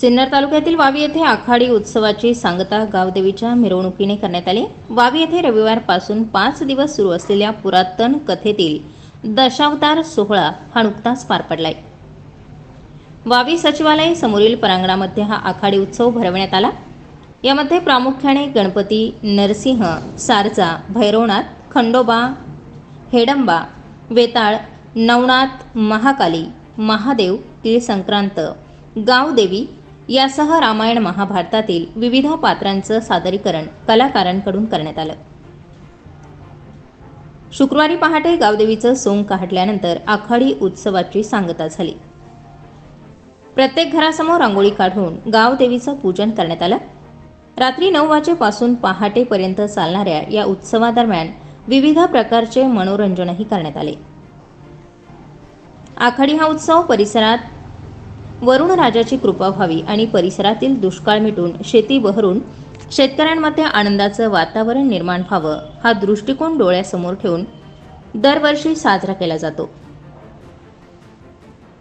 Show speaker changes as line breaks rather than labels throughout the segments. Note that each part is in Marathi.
सिन्नर तालुक्यातील वावी येथे आखाडी उत्सवाची सांगता गावदेवीच्या मिरवणुकीने करण्यात आली. वावी येथे रविवारपासून पाच दिवस सुरू असलेल्या पुरातन कथेतील दशावतार सोहळा हा नुकताच पार पडलाय. वावी सचिवालय समोरील परांगणामध्ये हा आखाडी उत्सव भरवण्यात आला. यामध्ये प्रामुख्याने गणपती नरसिंह सारजा भैरवनाथ खंडोबा हेडंबा वेताळ नवनाथ महाकाली महादेव तीळ संक्रांत गावदेवी यासह रामायण महाभारतातील विविध पात्रांचं सादरीकरण कलाकारांकडून करण्यात आलं. शुक्रवारी पहाटे गावदेवीचं सोंग काढल्यानंतर आखाडी उत्सवाची सांगता झाली. प्रत्येक घरासमोर रांगोळी काढून गावदेवीचं पूजन करण्यात आलं. रात्री नऊ वाजेपासून पहाटेपर्यंत चालणाऱ्या या उत्सवादरम्यान विविध प्रकारचे मनोरंजनही करण्यात आले. आखाडी हा उत्सव परिसरात वरुण राजाची कृपा व्हावी आणि परिसरातील दुष्काळ मिटून शेती बहरून शेतकऱ्यांमध्ये आनंदाचं वातावरण निर्माण व्हावं हा दृष्टिकोन डोळ्यासमोर ठेवून दरवर्षी साजरा केला जातो.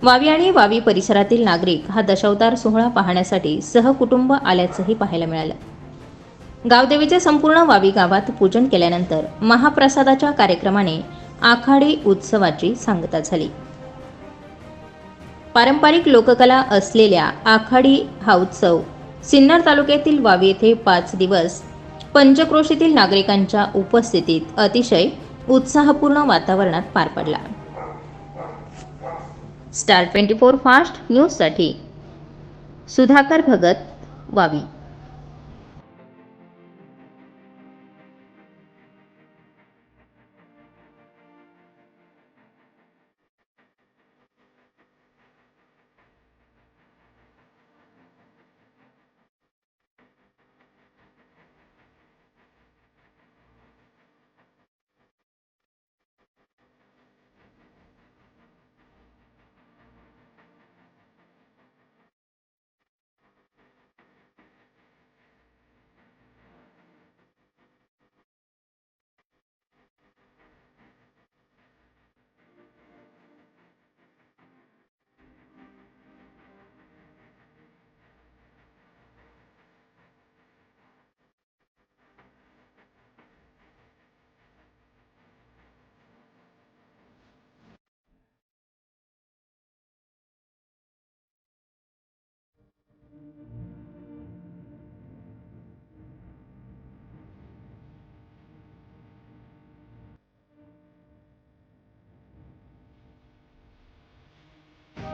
वावी आणि वावी परिसरातील नागरिक हा दशावतार सोहळा पाहण्यासाठी सहकुटुंब आल्याचंही पाहायला मिळालं. गावदेवीचे संपूर्ण वावी गावात पूजन केल्यानंतर महाप्रसादाच्या कार्यक्रमाने आखाडी उत्सवाची सांगता झाली. पारंपरिक लोककला असलेल्या आखाडी हा उत्सव सिन्नर तालुक्यातील वावी येथे पाच दिवस पंचक्रोशीतील नागरिकांच्या उपस्थितीत अतिशय उत्साहपूर्ण वातावरणात पार पडला. स्टार ट्वेंटी फोर फास्ट न्यूजसाठी सुधाकर भगत वावी.